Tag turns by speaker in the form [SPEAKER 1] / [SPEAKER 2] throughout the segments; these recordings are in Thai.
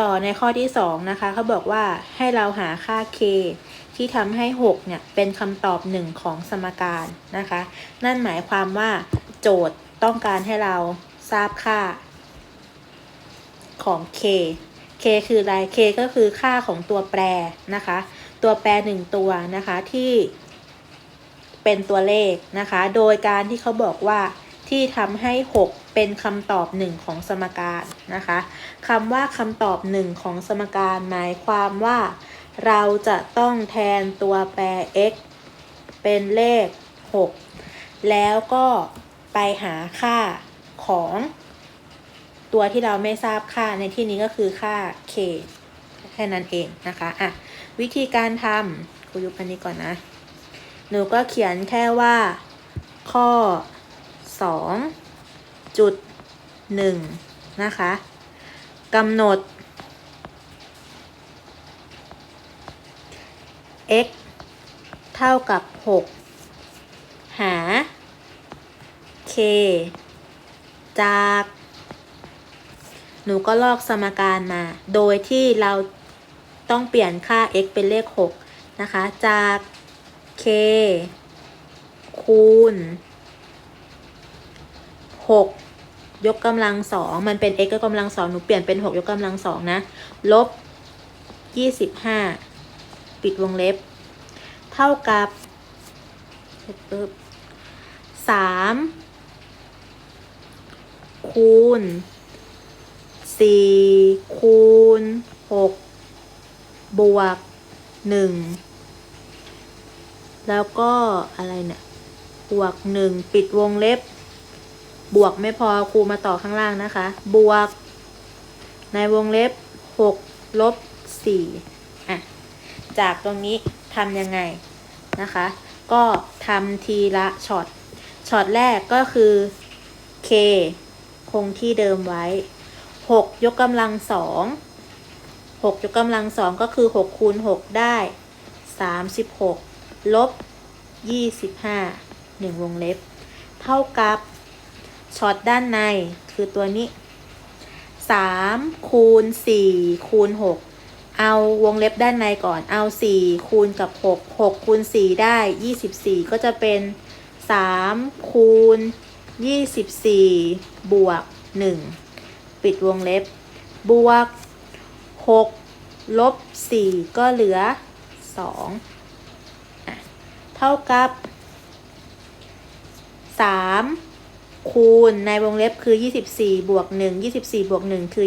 [SPEAKER 1] ต่อในข้อที่ 2 นะคะเขาบอกว่าให้เราหาค่า k ที่ทำให้ 6 เนี่ย เป็นคำตอบ 1 ของสมการนะคะ นั่นหมายความว่าโจทย์ต้องการให้เราทราบค่าของ k k คืออะไร k ก็คือค่าของตัวแปรนะคะ ตัวแปร 1 ตัวนะคะที่เป็นตัวเลขนะคะ โดยการที่เขาบอกว่า ที่ทำให้ 6 เป็นคำตอบ 1 ของสมการนะคะคำว่าคำตอบ 1 ของสมการหมายความว่า เราจะต้องแทนตัวแปร x เป็นเลข 6 แล้วก็ไปหาค่าของตัวที่เราไม่ทราบค่าในที่นี้ก็คือค่า k แค่นั้นเองนะคะอะวิธีการทำครูยุบอันนี้ก่อนนะ หนูก็เขียนแค่ว่าข้อ 2จุด1นะคะกำหนด x เท่ากับ 6 หา k จาก หนูก็ลอกสมการมา โดยที่เราต้องเปลี่ยนค่า x เป็นเลข 6 นะคะ จาก k คูณ 6 ยกกำลังสองมันเป็น x ยกกำลังสองหนูเปลี่ยนเป็น 6 ยกกำลังสองนะ ลบ 25 ปิดวงเล็บ เท่ากับสามคูณสี่คูณหกบวกหนึ่งแล้วก็อะไรเนี่ยบวกหนึ่งปิดวงเล็บ บวกไม่พอครูมาต่อข้างล่างนะคะ บวก ในวงเล็บหกลบสี่อะ จากตรงนี้ทำยังไงนะคะ ก็ทำทีละช็อต ช็อตแรกก็คือ k คงที่เดิมไว้ 6 ยกกำลังสอง6ยกกำลังสองก็คือ 6 คูณ 6 ได้ 36 ลบ 25 1 วงเล็บ เท่ากับ ช็อตด้านในคือตัวนี้3คูณ4คูณ6เอาวงเล็บด้านในก่อนเอา4คูณกับ6 6คูณ4ได้24ก็จะเป็น3คูณ24บวก1ปิดวงเล็บบวก6ลบ4ก็เหลือ2อะเท่ากับ3 คูณในวงเล็บคือ 24 บวก 1 24 บวก 1 คือ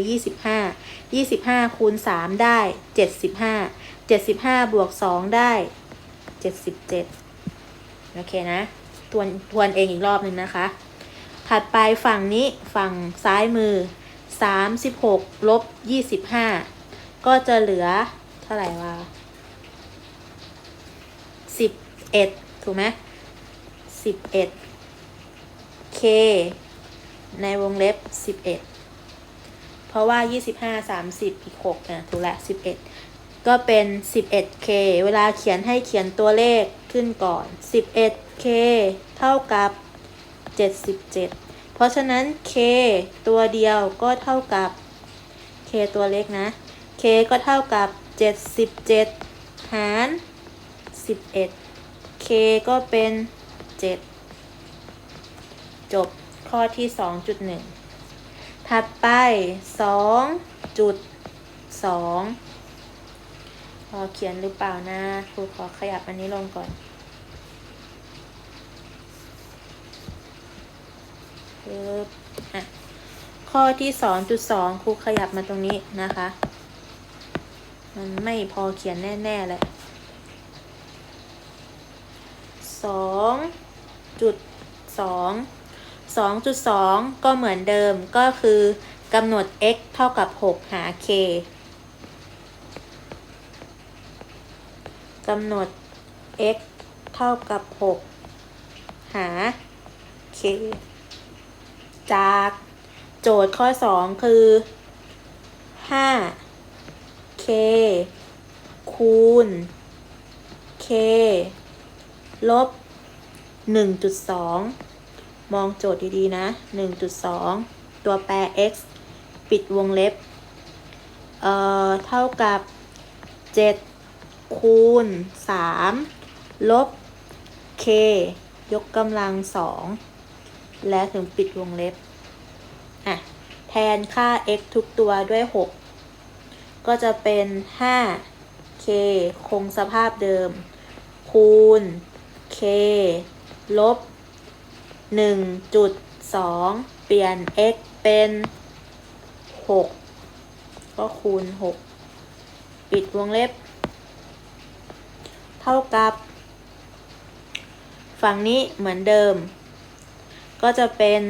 [SPEAKER 1] 25 25 คูณ 3 ได้ 75 75 บวก 2 ได้ 77 โอเคนะ ทวนทวนเองอีกรอบหนึ่งนะคะ ถัดไปฝั่งนี้ฝั่งซ้ายมือ 36 ลบ 25 ก็จะเหลือเท่าไหร่วะ11 ถูกไหม11 k ในวงเล็บ 11 เพราะว่า 25 30 อีก6นะถูกแล้ว11 ก็เป็น 11k เวลาเขียนให้เขียนตัวเลขขึ้นก่อน 11k เท่ากับ 77 เพราะฉะนั้น k ตัวเดียวก็เท่ากับ k ตัวเล็กนะ k ก็เท่ากับ 77 หาร 11 k ก็เป็น 7 จบข้อที่ 2.1 ถัดไป 2.2พอเขียนหรือเปล่านะครูขอขยับอันนี้ลงก่อนปึ๊บอะข้อที่ 2.2ครูขยับมาตรงนี้นะคะ มันไม่พอเขียนแน่ ๆ เลย2.2 2.2 ก็เหมือนเดิมก็คือกำหนด x เท่ากับ 6 หา k กำหนด x เท่ากับ 6 หา k จากโจทย์ข้อ 2 คือ 5 k คูณ k ลบ 1.2 มองโจทย์ดีๆ นะ 1.2 ตัวแปร x ปิดวงเล็บ เอ่อ เท่ากับ 7 คูณ 3 ลบ k ยกกำลัง 2 และถึงปิดวงเล็บ อะ แทนค่า x ทุกตัวด้วย 6 ก็จะเป็น 5k คงสภาพเดิม คูณ k ลบ 1.2 เปลี่ยน x เป็น 6 ก็คูณ 6 ปิดวงเล็บ เท่ากับ ฝั่งนี้เหมือนเดิม ก็จะเป็น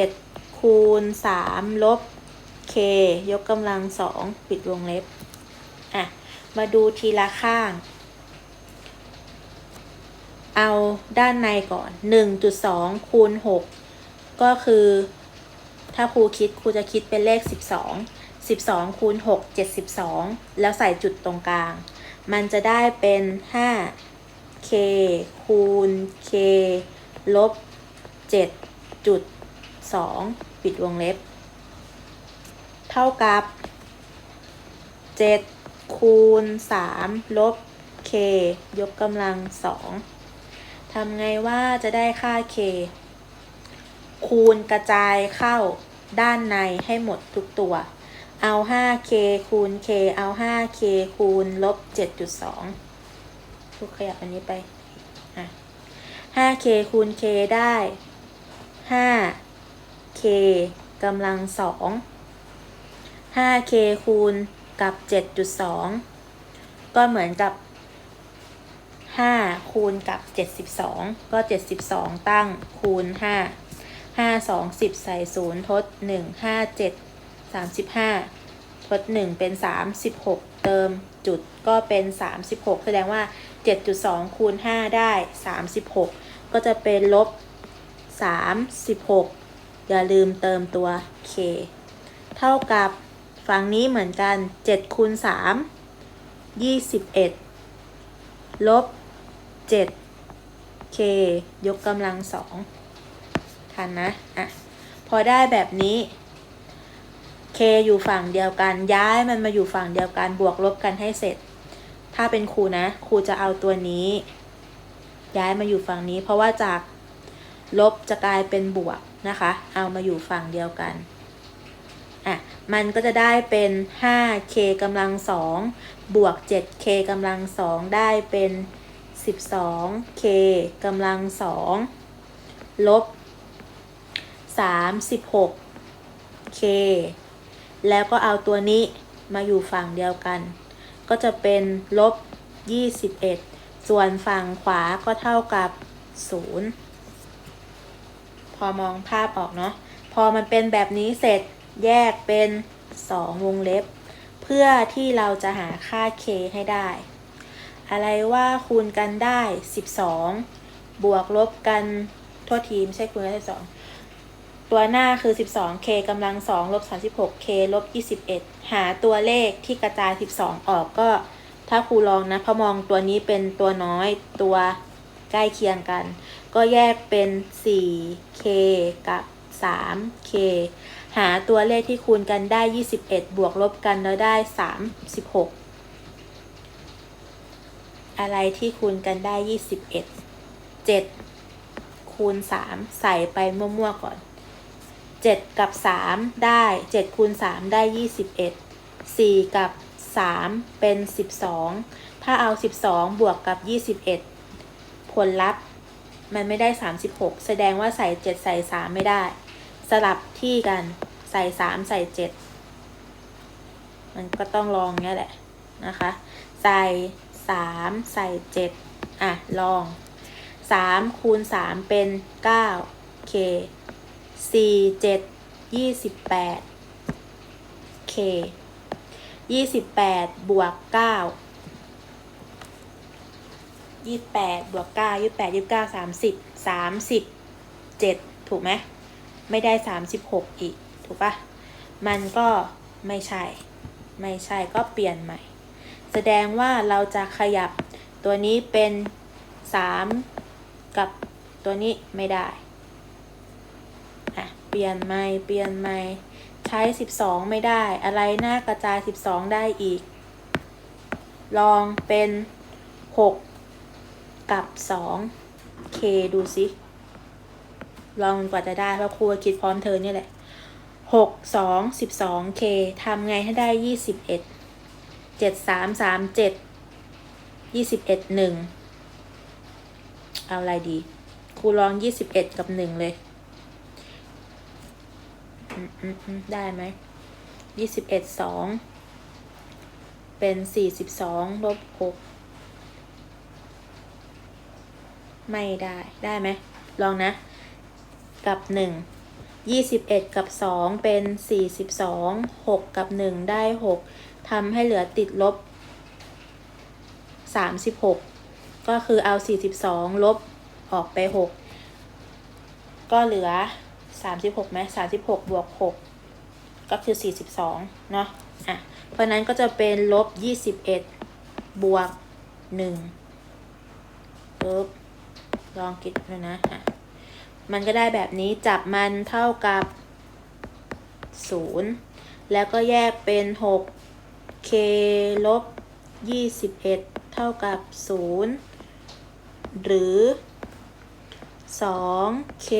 [SPEAKER 1] 7 คูณ 3 ลบ k ยกกำลัง 2 ปิดวงเล็บ อะ มาดูทีละข้าง เอาด้านในก่อน 1.2 คูณ 6 ก็คือ ถ้าครูคิดครูจะคิดเป็นเลข 12 12 คูณ 6 72 แล้วใส่จุดตรงกลาง มันจะได้เป็น 5k คูณ k ลบ 7.2 ปิดวงเล็บ เท่ากับ 7 คูณ 3 ลบ k ยกกำลัง 2 ทำไงว่าจะได้ค่า k คูณกระจายเข้าด้านในให้หมดทุกตัว เอา 5k คูณ k เอา 5k คูณลบ 7.2ทุกขยับอันนี้ไป 5k คูณ k ได้ 5k กำลัง 2 5k คูณกับ 7.2 ก็เหมือนกับ 5 คูณกับ 72 ก็ 72 ตั้งคูณ 5 5 2 10 ใส่0ทด 1 5 7 35 ทด 1 เป็น 36 เติมจุดก็เป็น 36 แสดงว่า 7.2 คูณ 5 ได้ 36 ก็จะเป็นลบ 36 อย่าลืมเติมตัว k เท่ากับฝั่งนี้เหมือนกัน7คูณ3 21 ลบ 7 k ยกกำลัง2ทันนะ อะ พอได้แบบนี้ k อยู่ฝั่งเดียวกัน ย้ายมันมาอยู่ฝั่งเดียวกัน บวกลบกันให้เสร็จ ถ้าเป็นครูนะ ครูจะเอาตัวนี้ ย้ายมาอยู่ฝั่งนี้ เพราะว่าจากลบจะกลายเป็นบวกนะคะ เอามาอยู่ฝั่งเดียวกัน อะ มันก็จะได้เป็น 5k กำลัง2บวก 7k กำลัง2ได้เป็น 12k กำลัง2ลบ 36k แล้วก็เอาตัวนี้มาอยู่ฝั่งเดียวกัน ก็จะเป็นลบ 21 ส่วนฝั่งขวาก็เท่ากับ 0 พอมองภาพออกเนาะ พอมันเป็นแบบนี้เสร็จแยกเป็น 2 วงเล็บ เพื่อที่เราจะหาค่า k ให้ได้ อะไรว่าคูณกันได้ 12 บวกลบกันโทษทีไม่ใช่คูณกันได้12ตัวหน้าคือ 12k กำลัง 2 ลบ 36k ลบ 21 หาตัวเลขที่กระจาย 12 ออกก็ถ้าครูลองนะพอมองตัวนี้เป็นตัวน้อยตัวใกล้เคียงกัน ก็แยกเป็น 4k กับ 3k หาตัวเลขที่คูณกันได้ 21 บวกลบกันแล้วได้ 36 อะไรที่คูณกันได้21 7คูณ3ใส่ไปมั่วๆก่อน7กับ3ได้7คูณ3ได้21 4กับ3เป็น12ถ้าเอา12บวกกับ21ผลลัพธ์มันไม่ได้36แสดงว่าใส่7ใส่3ไม่ได้ สลับที่กันใส่3ใส่7มันก็ต้องลองเนี้ยแหละนะคะ ใส่ 3ใส่7อะ ลอง3คูณ3เป็น9 k 4 7 28 k 28บวก9 28บวก9 28 29 30 37ถูกไหมไม่ได้36อีก ถูกปะมันก็ไม่ใช่ ไม่ใช่ก็เปลี่ยนใหม่ แสดงว่าเราจะขยับตัวนี้เป็น 3 กับตัวนี้ไม่ได้อะเปลี่ยนใหม่เปลี่ยนใหม่ใช้สิบสองไม่ได้ อะไรหน้ากระจายสิบสองได้อีก ลองเป็นหกกับสองเคดูสิลองกว่าจะได้เพราะครูคิดพร้อมเธอเนี่ยแหละหกสองสิบสองเคทำไงให้ได้ยี่สิบ เจ็ดสามสามเจ็ดยี่สิบเอ็ดหนึ่งเอาอะไรดีครูลองยี่สิบเอ็ดกับหนึ่งเลยอืมอืมได้ไหมยี่สิบเอ็ดสองเป็นสี่สิบสองลบหกไม่ได้ได้ไหมลองนะ กับหนึ่งยี่สิบเอ็ดกับสองเป็นสี่สิบสองหกกับหนึ่งได้หก ทำให้เหลือติดลบสามสิบหกก็คือเอาสี่สิบสองลบออกไปหกก็เหลือสามสิบหกไหมสามสิบหกบวกหกก็คือสี่สิบสองเนาะอะ เพราะนั้นก็จะเป็นลบยี่สิบเอ็ดบวกหนึ่งปึ๊บลองคิดดูนะอะมันก็ได้แบบนี้จับมันเท่ากับศูนย์แล้วก็แยกเป็นหก k ลบยี่สิบเอ็ดเท่ากับศูนย์หรือสอง k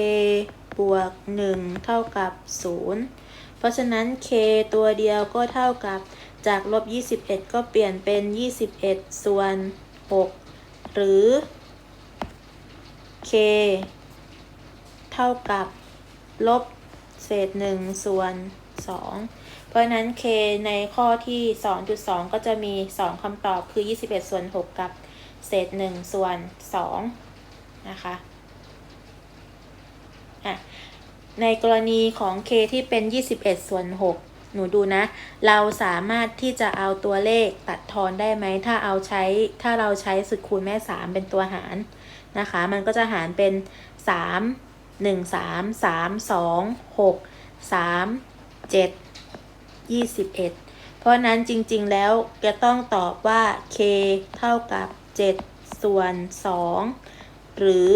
[SPEAKER 1] บวกหนึ่งเท่ากับศูนย์เพราะฉะนั้น k ตัวเดียวก็เท่ากับจากลบ21ก็เปลี่ยนเป็น21ส่วน6หรือ k เท่ากับ ลบ เศษ1ส่วน2 เพราะนั้น k ในข้อที่ 2.2 ก็จะมี 2คำตอบคือ 21 ส่วน 6 กับเศษ 1 ส่วน 2 นะคะอะในกรณีของ k ที่เป็น 21 ส่วน 6 หนูดูนะ เราสามารถที่จะเอาตัวเลขตัดทอนได้ไหม ถ้าเอาใช้ ถ้าเราใช้สุดคูณแม่ 3 เป็นตัวหารนะคะ มันก็จะหารเป็น 3 1 3 3 2 6 3 7 21 เพราะนั้นจริงๆแล้วจะต้องตอบว่า k เท่ากับ 7 ส่วน 2 หรือ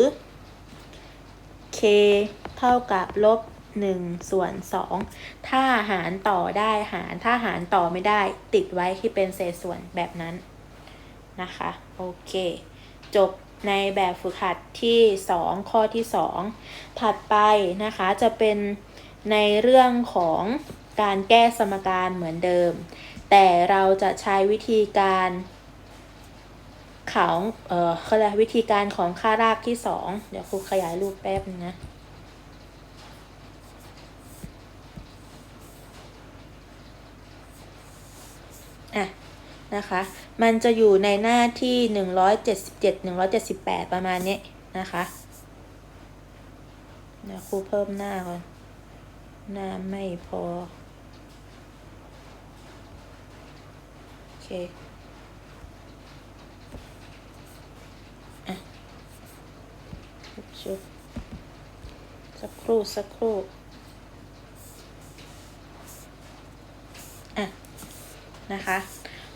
[SPEAKER 1] k เท่ากับลบ1ส่วน 2 ถ้าหารต่อได้หาร ถ้าหารต่อไม่ได้ติดไว้ที่เป็นเศษส่วนแบบนั้นนะคะ โอเค จบในแบบฝึกหัดที่ 2 ข้อที่ 2 ถัดไปนะคะจะเป็นในเรื่องของ การแก้สมการเหมือนเดิม แต่เราจะใช้วิธีการของเอ่อเขาเรียกวิธีการของค่ารากที่2เดี๋ยวครูขยายรูปแป๊บนึงนะอะนะคะ มันจะอยู่ในหน้าที่ 177 178 ประมาณนี้นะคะ เดี๋ยวครูเพิ่มหน้าก่อน หน้าไม่พอ โอ เคอะชุบสักครู่สักครู่ อะ นะคะ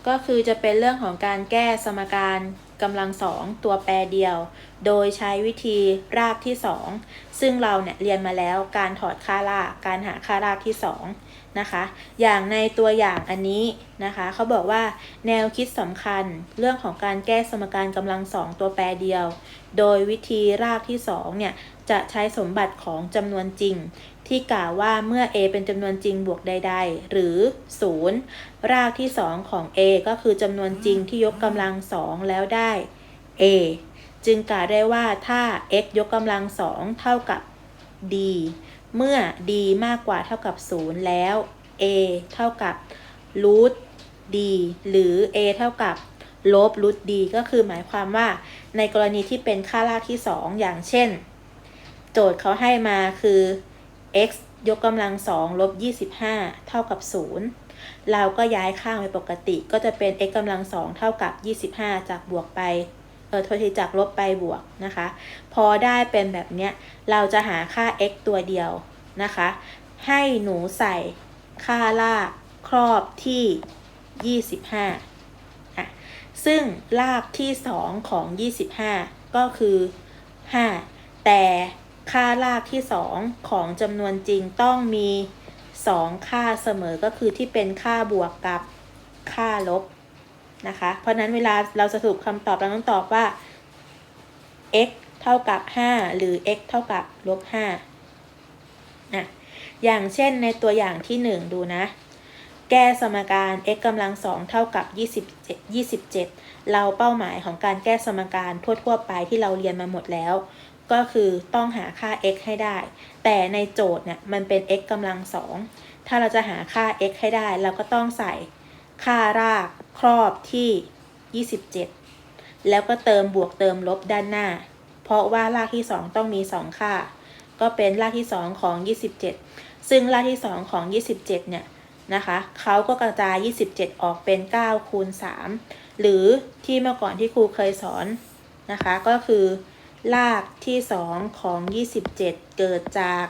[SPEAKER 1] ก็คือจะเป็นเรื่องของการแก้สมการ กำลังสองตัวแปรเดียว โดยใช้วิธีรากที่2ซึ่งเราเนี่ยเรียนมาแล้วการถอดค่ารากการหาค่ารากที่2นะคะ อย่างในตัวอย่างอันนี้นะคะเขาบอกว่าแนวคิดสำคัญเรื่องของการแก้สมการกำลังสองตัวแปรเดียว โดยวิธีรากที่2เนี่ยจะใช้สมบัติของจำนวนจริง ที่กล่าวว่าเมื่อ a เป็นจำนวนจริงบวกใด ๆ หรือ 0 รากที่ 2 ของ a ก็คือจำนวนจริงที่ยกกำลังสองแล้วได้ a จึงกล่าวได้ว่าถ้า x ยกกำลังสองเท่ากับ d เมื่อ d มากกว่าเท่ากับ 0 แล้ว a เท่ากับ root d หรือ a เท่ากับลบ root d ก็คือหมายความว่าในกรณีที่เป็นค่ารากที่ 2 อย่างเช่น โจทย์เขาให้มาคือ x ยกกำลังสองลบ25เท่ากับ0เราก็ย้ายข้างไปปกติก็จะเป็น x กำลังสองเท่ากับ 25 จากบวกไป เออโทษทีจากลบไปบวกนะคะ พอได้เป็นแบบเนี้ย เราจะหาค่า x ตัวเดียวนะคะ ให้หนูใส่ค่าลากครอบที่ 25อะซึ่งลากที่ 2 ของ 25 ก็คือ 5 แต่ ค่ารากที่ 2 ของจำนวนจริงต้องมีสองค่าเสมอก็คือที่เป็นค่าบวกกับค่าลบนะคะ เพราะนั้นเวลาเราสรุปคำตอบเราต้องตอบว่า x เท่ากับ 5 หรือ x เท่ากับลบ5นะอย่างเช่นในตัวอย่างที่ 1 ดูนะ แก้สมการ x กำลังสองเท่ากับ 27 27 เราเป้าหมายของการแก้สมการทั่ว ๆ ไปที่เราเรียนมาหมดแล้ว ก็คือต้องหาค่า x ให้ได้ แต่ในโจทย์เนี่ยมันเป็น x กำลังสองถ้าเราจะหาค่า x ให้ได้ เราก็ต้องใส่ค่ารากครอบที่ 27 แล้วก็เติมบวกเติมลบด้านหน้า เพราะว่ารากที่ 2 ต้องมี 2 ค่า ก็เป็นรากที่ 2 ของ 27 ซึ่งรากที่ 2 ของ 27 เนี่ยนะคะเขาก็กระจาย 27 ออกเป็น 9 คูณ 3 หรือที่เมื่อก่อนที่ครูเคยสอนนะคะ ก็คือ รากที่ 2 ของ 27 เกิดจาก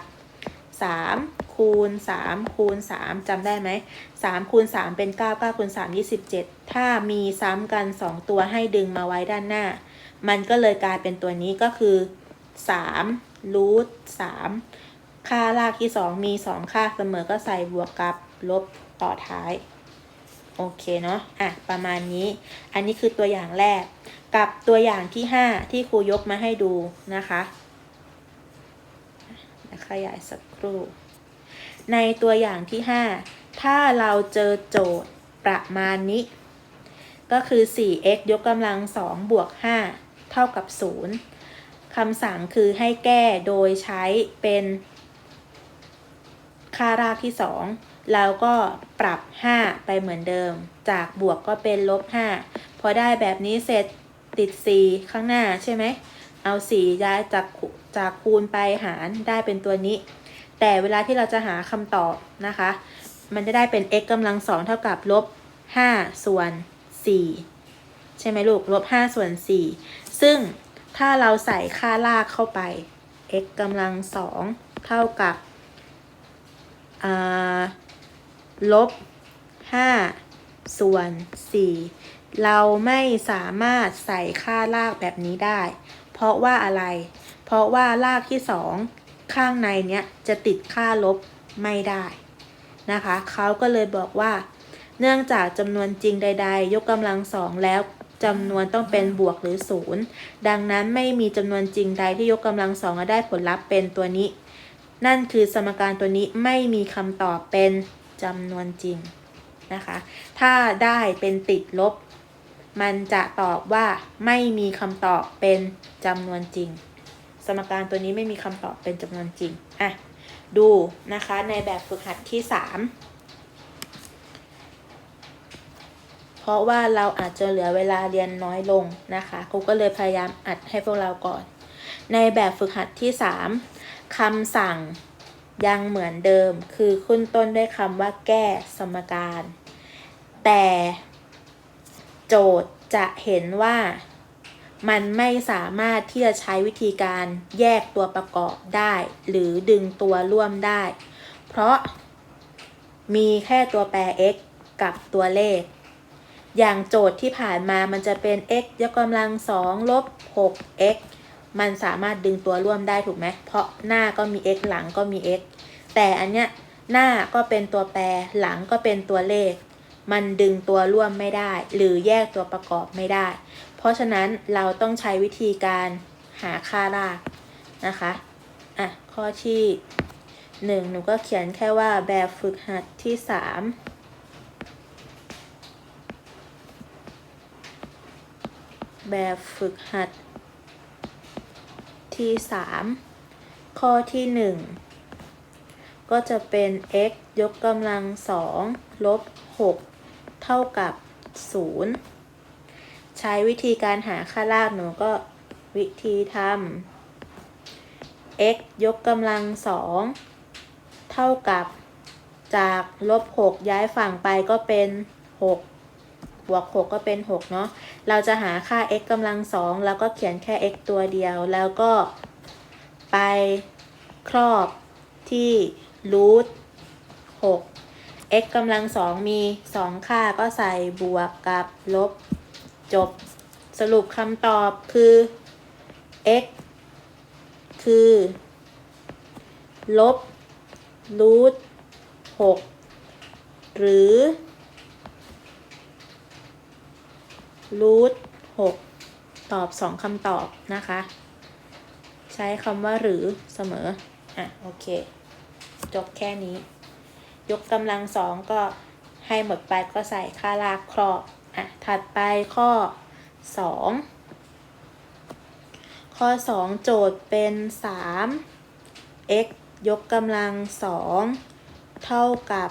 [SPEAKER 1] 3 คูณ 3 คูณ 3จำได้ไหม 3 คูณ 3 เป็น 9 9 คูณ 3 27 ถ้ามีซ้ำกัน 2 ตัวให้ดึงมาไว้ด้านหน้า มันก็เลยกลายเป็นตัวนี้ก็คือ 3 รูท 3 ค่ารากที่ 2 มี 2 ค่าเสมอก็ใส่บวกกับลบต่อท้าย โอเคเนาะอะประมาณนี้ อันนี้คือตัวอย่างแรก กับตัวอย่างที่ 5 ที่ครูยกมาให้ดูนะคะขยายสักครู่ ในตัวอย่างที่ 5 ถ้าเราเจอโจทย์ประมาณนี้ ก็คือ 4x ยกกำลัง 2 บวก 5 เท่ากับ 0คำสั่งคือให้แก้โดยใช้เป็นค่ารากที่ 2 แล้วก็ปรับ 5 ไปเหมือนเดิม จากบวกก็เป็นลบ 5 พอได้แบบนี้เสร็จติด 4 ข้างหน้าใช่ไหม เอา4ย้ายจากจากคูณไปหารได้เป็นตัวนี้ แต่เวลาที่เราจะหาคำตอบนะคะ มันจะได้เป็น x กำลัง2เท่ากับลบ 5 ส่วน 4 ใช่ไหมลูกลบ 5 ส่วน 4 ซึ่งถ้าเราใส่ค่าลากเข้าไป x กำลัง2เท่ากับ ลบ5ส่วน4เราไม่สามารถใส่ค่าลากแบบนี้ได้ เพราะว่าอะไร เพราะว่าลากที่2ข้างในเนี้ยจะติดค่าลบไม่ได้นะคะเขาก็เลยบอกว่า เนื่องจากจำนวนจริงใด ๆ ยกกำลังสองแล้วจำนวนต้องเป็นบวกหรือศูนย์ดังนั้นไม่มีจำนวนจริงใดที่ยกกำลังสองและได้ผลลัพธ์เป็นตัวนี้ นั่นคือสมการตัวนี้ไม่มีคำตอบเป็น จำนวนจริงนะคะ ถ้าได้เป็นติดลบ มันจะตอบว่าไม่มีคำตอบเป็นจำนวนจริง สมการตัวนี้ไม่มีคำตอบเป็นจำนวนจริงอะดูนะคะในแบบฝึกหัดที่ 3 เพราะว่าเราอาจจะเหลือเวลาเรียนน้อยลงนะคะครูก็เลยพยายามอัดให้พวกเราก่อน ในแบบฝึกหัดที่ 3คำสั่ง ยังเหมือนเดิมคือขึ้นต้นด้วยคำว่าแก้สมการ แต่โจทย์จะเห็นว่ามันไม่สามารถที่จะใช้วิธีการแยกตัวประกอบได้ หรือดึงตัวร่วมได้ เพราะมีแค่ตัวแปร x กับตัวเลข อย่างโจทย์ที่ผ่านมามันจะเป็น x ยกกำลังสองลบ 6x มันสามารถดึงตัวร่วมได้ถูกไหม เพราะหน้าก็มี x หลังก็มี x แต่อันเนี้ยหน้าก็เป็นตัวแปรหลังก็เป็นตัวเลข มันดึงตัวร่วมไม่ได้ หรือแยกตัวประกอบไม่ได้ เพราะฉะนั้นเราต้องใช้วิธีการหาค่ารากนะคะอะข้อที่หนึ่งหนูก็เขียนแค่ว่าแบบฝึกหัดที่สามแบบฝึกหัดที่สามข้อที่หนึ่ง ก็จะเป็น x ยกกำลังสองลบ 6 เท่ากับ 0 ใช้วิธีการหาค่าลากหนูก็วิธีทำ x ยกกำลังสองเท่ากับจากลบ 6 ย้ายฝั่งไปก็เป็น 6 บวก 6 ก็เป็น 6 เนาะ เราจะหาค่า x กำลังสองแล้วก็เขียนแค่ x ตัวเดียว แล้วก็ไปครอบ ที่รูท6 x กำลังสองมี2ค่าก็ใส่บวกกับลบ จบสรุปคำตอบคือ x คือลบรูท16หรือรูท6ตอบ2คำตอบนะคะ ใช้คำว่าหรือเสมอ อะ โอเค จบแค่นี้ ยกกำลังสองก็ให้หมดไปก็ใส่ค่าลากครอบอะถัดไปข้อ 2 ข้อ 2 โจทย์เป็น3 x ยกกำลังสองเท่ากับ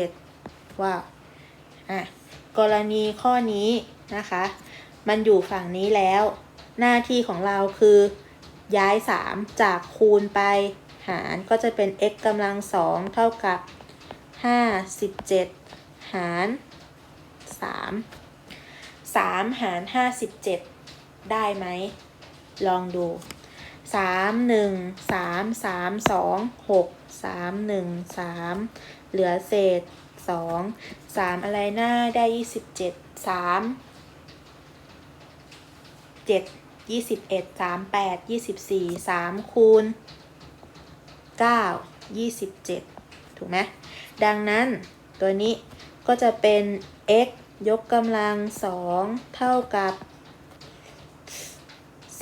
[SPEAKER 1] 57ว่าอะกรณีข้อนี้นะคะ มันอยู่ฝั่งนี้แล้ว หน้าที่ของเราคือย้าย 3 จากคูณไป หารก็จะเป็น x กำลังสองเท่ากับ 57 หาร 3 3 หาร 57 ได้ไหม ลองดูสามหนึ่งสามสามสองหกสามหนึ่งสามเหลือเศษสองสามอะไรหน้าได้ยี่สิบเจ็ดสามเจ็ดยี่สิบเอ็ดสามแปดยี่สิบสี่สามคูณ เก้ายี่สิบเจ็ดถูกไหมดังนั้นตัวนี้ก็จะเป็น x ยกกำลังสองเท่ากับ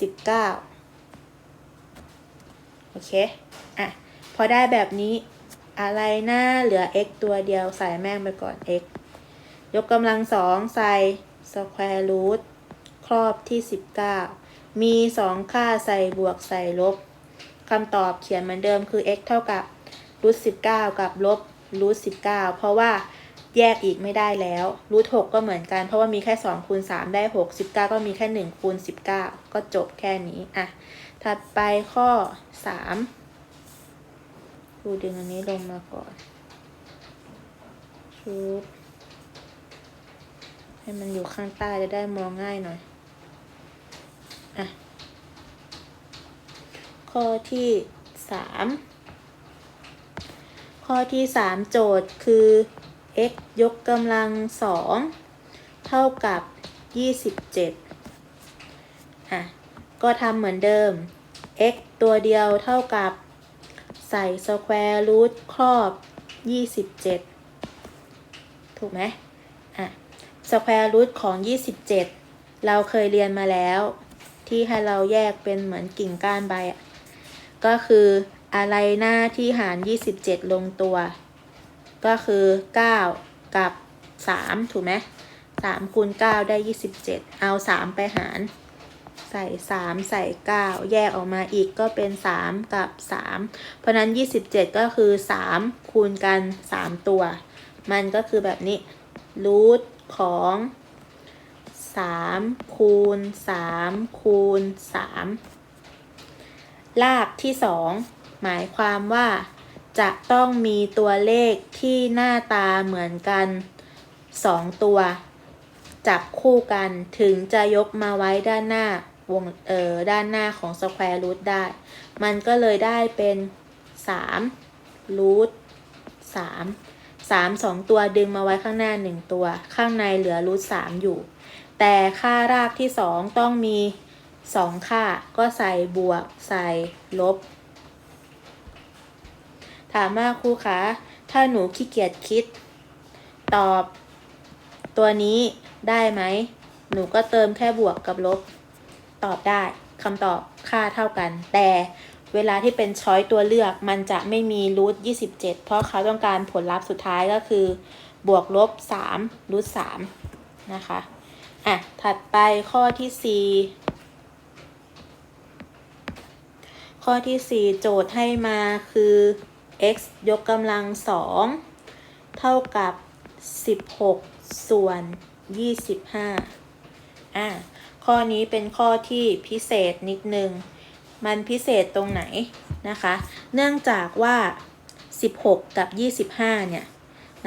[SPEAKER 1] สิบเก้าโอเค อะ พอได้แบบนี้อะไรหน้าเหลือ x ตัวเดียวใส่แม่งไปก่อน x ยกกำลังสองใส่ square root ครอบที่ 19 มีสองค่าใส่บวกใส่ลบ คำตอบเขียนเหมือนเดิมคือ x เท่ากับรูท19กับลบรูท19เพราะว่าแยกอีกไม่ได้แล้วรูท6ก็เหมือนกัน เพราะว่ามีแค่2คูณ3ได้6 19ก็มีแค่1คูณ19ก็จบแค่นี้อะถัดไปข้อ3ดูดึงอันนี้ลงมาก่อนชุบให้มันอยู่ข้างใต้จะได้มองง่ายหน่อย อะ ข้อที่3ข้อที่3โจทย์คือ x ยกกำลัง2เท่ากับ27อะ ก็ทำเหมือนเดิม x ตัวเดียวเท่ากับ ใส่ square root ครอบ27ถูกไหมอะ square root ของ27เราเคยเรียนมาแล้ว ที่ให้เราแยกเป็นเหมือนกิ่งก้านใบอะ ก็คืออะไรหน้าที่หาร 27 ลงตัว ก็คือ 9 กับ 3 ถูกไหม3คูณ9ได้ 27 เอา 3 ไปหาร ใส่ 3 ใส่ 9 แยกออกมาอีกก็เป็น 3 กับ 3 เพราะนั้น 27 ก็คือ 3 คูณกัน 3 ตัว มันก็คือแบบนี้รูทของ3คูณ3คูณ3 ลากที่ 2 หมายความว่า จะต้องมีตัวเลขที่หน้าตาเหมือนกัน 2 ตัว จับคู่กันถึงจะยกมาไว้ด้านหน้าวงเอ่อด้านหน้าของ square root ได้ มันก็เลยได้เป็น3 root 3 3 2 ตัวดึงมาไว้ข้างหน้า 1 ตัว ข้างในเหลือ root 3อยู่ แต่ค่ารากที่ 2 ต้องมี 2 ค่าก็ใส่บวก ใส่ลบ ถามว่าครูคะถ้าหนูขี้เกียจคิด ตอบตัวนี้ได้ไหม หนูก็เติมแค่บวกกับลบ ตอบได้คำตอบค่าเท่ากัน แต่เวลาที่เป็นช้อยตัวเลือกมันจะไม่มีรูท27 เพราะเขาต้องการผลลัพธ์สุดท้ายก็คือบวกลบ3รูท3นะคะ อะ ถัดไปข้อที่ 4 ข้อที่ 4 โจทย์ให้มาคือ x ยกกำลัง2เท่ากับ 16 ส่วน 25อะข้อนี้เป็นข้อที่พิเศษนิดนึง มันพิเศษตรงไหนนะคะ เนื่องจากว่า 16 กับ 25 เนี่ย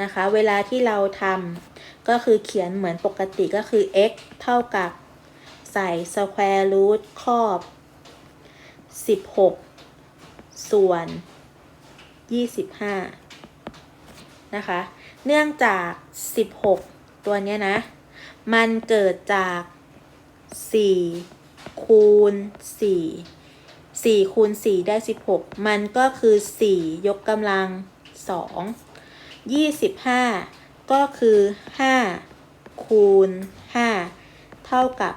[SPEAKER 1] นะคะ เวลาที่เราทำก็คือเขียนเหมือนปกติก็คือ x เท่ากับใส่ square root ครอบ 16ส่วน25นะคะ เนื่องจาก16ตัวเนี้ยนะ มันเกิดจาก4คูณ4 4คูณ4ได้16มันก็คือ4ยกกำลังสองยี่สิบห้าก็คือห้าคูณห้าเท่ากับ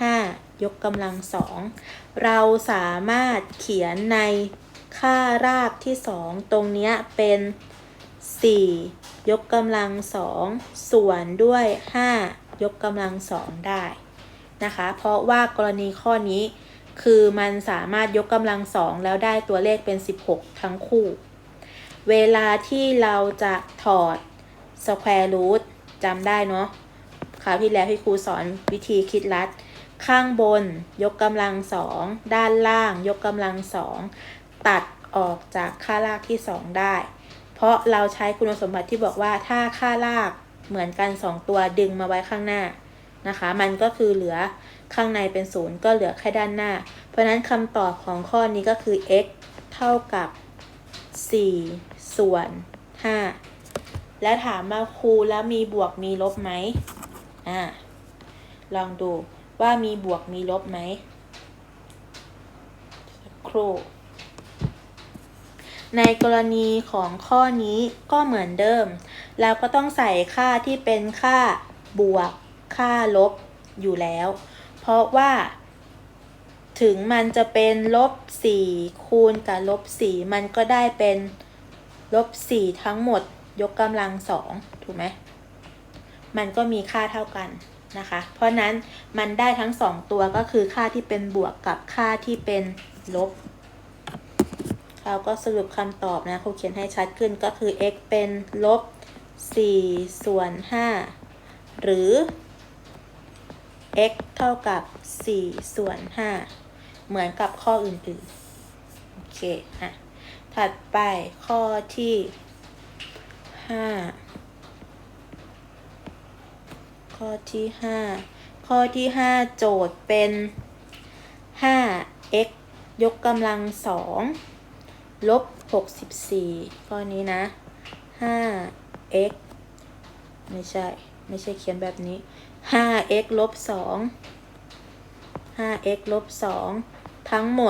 [SPEAKER 1] ห้ายกกำลังสอง เราสามารถเขียนในค่ารากที่สองตรงนี้เป็น 4 ยกกำลังสองส่วนด้วย 5 ยกกำลังสองได้นะคะ เพราะว่ากรณีข้อนี้คือมันสามารถยกกำลังสองแล้วได้ตัวเลขเป็น 16 ทั้งคู่ เวลาที่เราจะถอด square root จำได้เนาะคราวที่แล้วที่ครูสอนวิธีคิดลัด ข้างบนยกกำลังสองด้านล่างยกกำลังสองตัดออกจากค่ารากที่สองได้ เพราะเราใช้คุณสมบัติที่บอกว่าถ้าค่ารากเหมือนกัน2ตัวดึงมาไว้ข้างหน้านะคะ มันก็คือเหลือข้างในเป็นศูนย์ก็เหลือแค่ด้านหน้า เพราะฉะนั้นคำตอบของข้อนี้ก็คือ x เท่ากับ 4 ส่วน 5 และถามมาครูแล้วมีบวกมีลบไหมอ่าลองดู ว่ามีบวกมีลบไหมสักครู่ในกรณีของข้อนี้ก็เหมือนเดิม เราก็ต้องใส่ค่าที่เป็นค่าบวก ค่าลบอยู่แล้ว เพราะว่าถึงมันจะเป็นลบ4คูณกับลบ4มันก็ได้เป็นลบ4ทั้งหมดยกกำลัง2ถูกไหม มันก็มีค่าเท่ากัน นะคะ เพราะนั้นมันได้ทั้ง 2 ตัวก็คือค่าที่เป็นบวกกับค่าที่เป็นลบ เราก็สรุปคำตอบนะครูเขียนให้ชัดขึ้นก็คือ x เป็นลบ 4 ส่วน 5 หรือ x เท่ากับ 4 ส่วน 5 เหมือนกับข้ออื่นๆ โอเคอะ ถัดไปข้อที่ 5 ข้อที่ 5 ข้อที่ 5 โจทย์เป็น 5x ยกกำลัง2ลบ 64 ข้อนี้นะ 5x ไม่ใช่ ไม่ใช่เขียนแบบนี้ 5x ลบ2 5x ลบ2ทั้งหมด